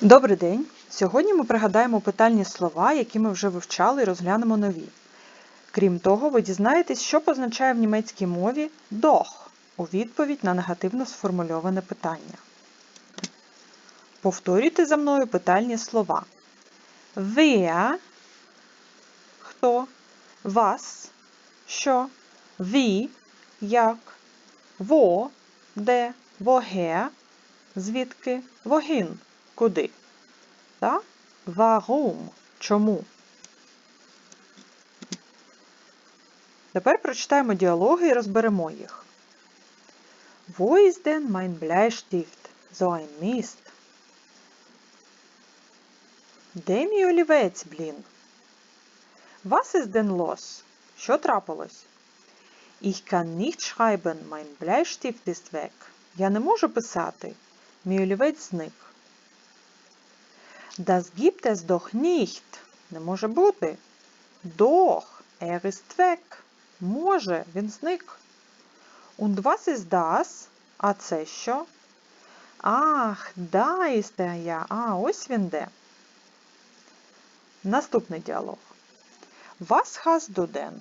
Добрий день! Сьогодні ми пригадаємо питальні слова, які ми вже вивчали і розглянемо нові. Крім того, ви дізнаєтесь, що позначає в німецькій мові «doch» у відповідь на негативно сформульоване питання. Повторюйте за мною питальні слова. Wer – хто, was – що, wie – як, wo – де, woher – звідки, wohin – куди. Та warum – чому. Тепер прочитаємо діалоги і розберемо їх. Wo ist denn mein Bleistift? So ein Mist. Де мій олівець, блін? Was ist denn los? Що трапилось? Ich kann nicht schreiben, mein Bleistift ist weg. Я не можу писати. Мій олівець зник. Das gibt es doch nicht. Не може бути. Doch, er ist weg. Може, він зник. Und was ist das? А це що? Ах, ist er ja. А, ось він де. Наступний діалог. Was hast du denn?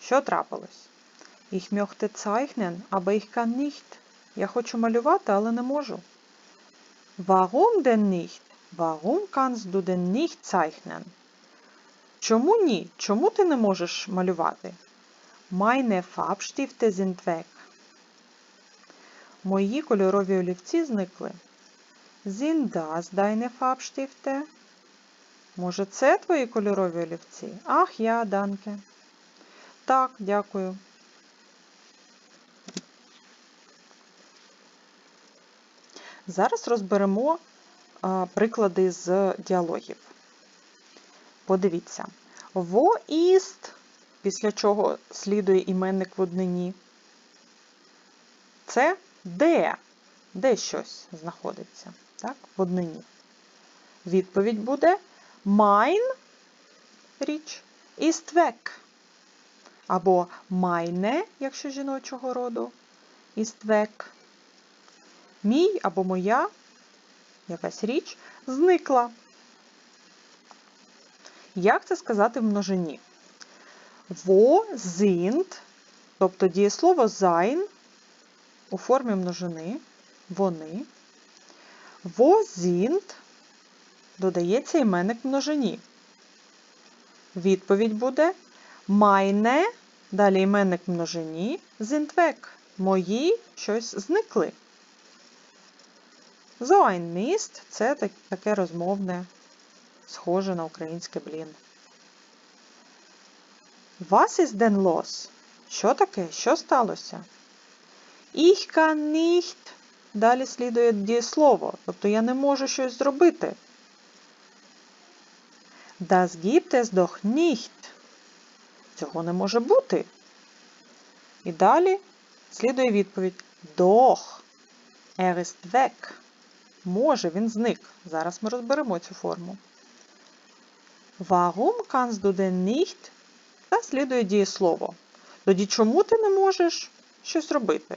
Що трапилось? Ich möchte zeichnen, aber ich kann nicht. Я хочу малювати, але не можу. Warum denn nicht? Warum kannst du denn nicht zeichnen? Чому ні? Чому ти не можеш малювати? Meine Farbstifte sind weg. Мої кольорові олівці зникли. Sind das deine Farbstifte? Може, це твої кольорові олівці? Ах, я, данке. Так, дякую. Зараз розберемо приклади з діалогів. Подивіться. Wo ist, після чого слідує іменник в однині. Це де? Де щось знаходиться? Так, в однині. Відповідь буде mein річ ist weg. Або meine, якщо жіночого роду, weg. Мій або моя якась річ зникла. Як це сказати в множині? Wo sind, тобто дієслово sein у формі множини, вони. Wo sind додається іменник множині. Відповідь буде meine, далі іменник множині, weg. Мої щось зникли. So ein Mist – це таке розмовне, схоже на українське блін. Was ist denn los? Що таке? Що сталося? Ich kann nicht. Далі слідує дієслово, тобто я не можу щось зробити. Das gibt es doch nicht. Цього не може бути. І далі слідує відповідь Doch. Er ist weg. Може, він зник. Зараз ми розберемо цю форму. Warum kannst du denn nicht? Та слідує дієслово. Тоді чому ти не можеш щось робити?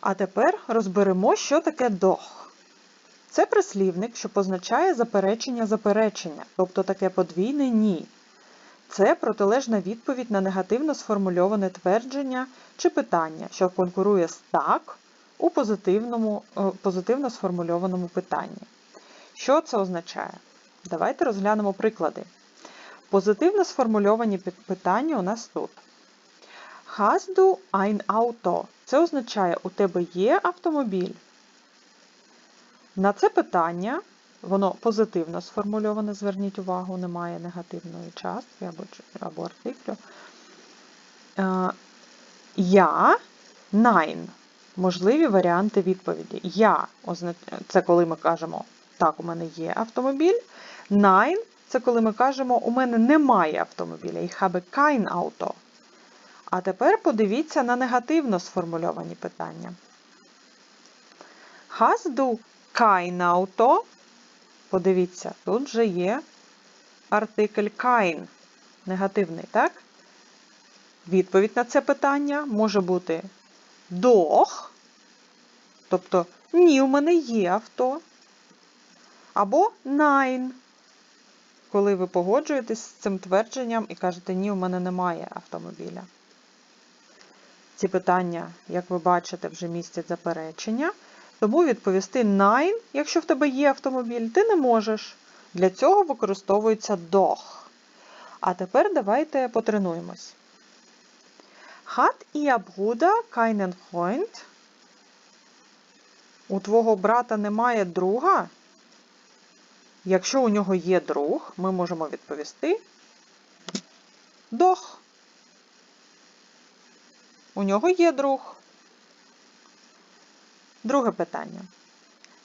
А тепер розберемо, що таке doch. Це прислівник, що позначає заперечення заперечення, тобто таке подвійне ні. Це протилежна відповідь на негативно сформульоване твердження чи питання, що конкурує з так у позитивному, е, позитивно сформульованому питанні. Що це означає? Давайте розглянемо приклади. Позитивно сформульовані питання у нас тут. Hast du ein Auto? Це означає, у тебе є автомобіль. На це питання, воно позитивно сформульоване, зверніть увагу, немає негативної частки або або артиклю. Е, я nein. Можливі варіанти відповіді. Я це коли ми кажемо, так, у мене є автомобіль. Nein це коли ми кажемо, у мене немає автомобіля. Ich habe kein Auto. А тепер подивіться на негативно сформульовані питання. Hast du kein Auto? Подивіться, тут вже є артикль kein. Негативний, так? Відповідь на це питання може бути doch, Тобто ні, у мене є авто. Або nein, коли ви погоджуєтесь з цим твердженням і кажете, ні, у мене немає автомобіля. Ці питання, як ви бачите, вже містять заперечення. Тому відповісти nein, якщо в тебе є автомобіль, ти не можеш. Для цього використовується doch. А тепер давайте потренуємось. Hat ihr Bruder keinen Freund? У твого брата немає друга? Якщо у нього є друг, ми можемо відповісти doch. У нього є друг. Друге питання.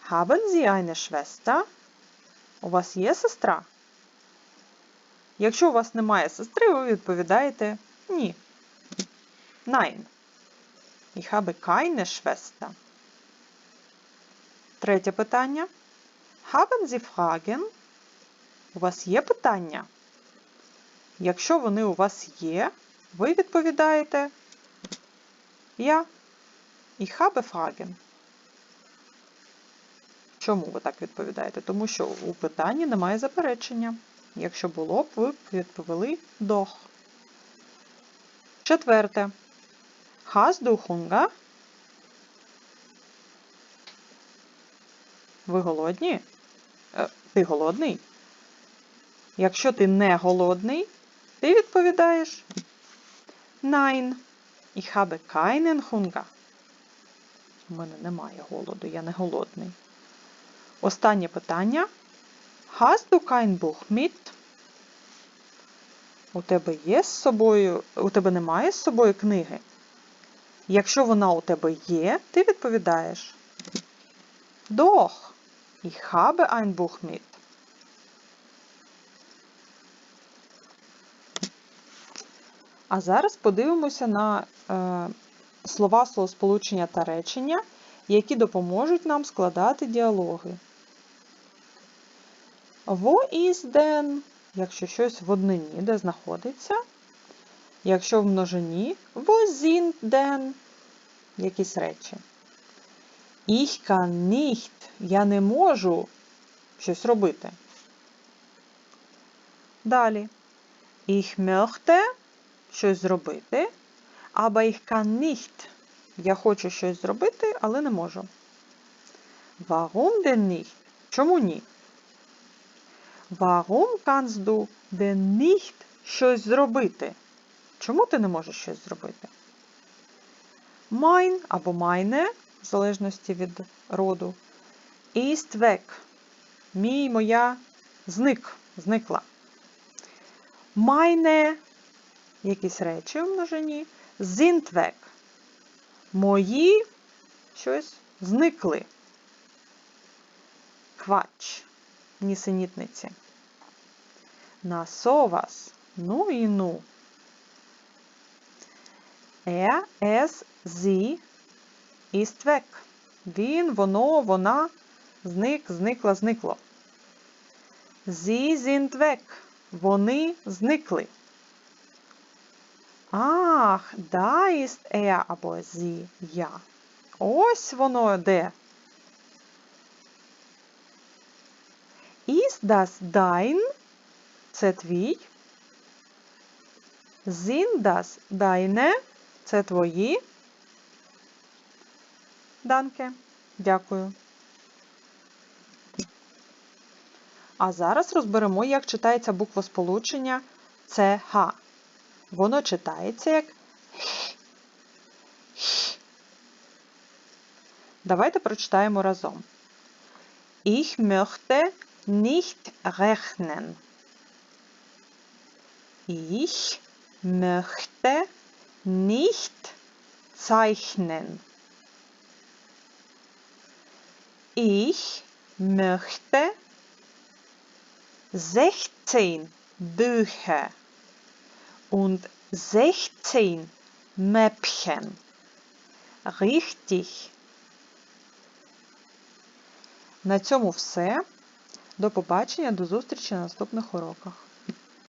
Haben Sie eine Schwester? У вас є сестра? Якщо у вас немає сестри, ви відповідаєте ні. Nein. Ich habe keine Schwester. Третє питання. Haben Sie Fragen? У вас є питання? Якщо вони у вас є, ви відповідаєте Я. Ich habe Fragen. Чому ви так відповідаєте? Тому що у питанні немає заперечення. Якщо було б, ви б відповіли doch. Четверте. Hunger? Ви голодні? Е, Ти голодний? Якщо ти не голодний, ти відповідаєш Nein. Ich habe keinen Hunger. У мене немає голоду, я не голодний. Останнє питання. Hast du kein Buch mit? У тебе є з собою, у тебе немає з собою книги? Якщо вона у тебе є, ти відповідаєш Doch, ich habe ein Buch mit. А зараз подивимося на е, слова словосполучення та речення, які допоможуть нам складати діалоги. Wo ist denn, якщо щось в однині, де знаходиться. Якщо в множині, denn якісь речі. Ich kann nicht, я не можу щось робити. Далі. Ich möchte щось зробити. Aber ich kann nicht. Я хочу щось зробити, але не можу. Warum denn nicht? Чому ні? Warum kannst du denn nicht щось зробити? Чому ти не можеш щось зробити? Mein або meine, в залежності від роду, weg. Мій, моя зник, зникла. Meine якісь речі в множині, weg. Мої щось зникли. Квач, нісенітниці. На совас, ну і ну. Er, es, sie ist weg. Він, воно, вона, зник, зникла, зникло. Sie sind weg. Вони зникли. Ах, da ist er або sie, я. Ось воно де. Ist das dein? Це твій. Sind das deine? Це твої. Данке. Дякую. А зараз розберемо, як читається буква сполучення ЦХ. Воно читається як. Давайте прочитаємо разом. Ich möchte nicht rechnen. Ich möchte nicht zeichnen. Ich möchte 16 Bücher und 16 Mäppchen. Richtig. На цьому все. До побачення, до зустрічі на наступних уроках.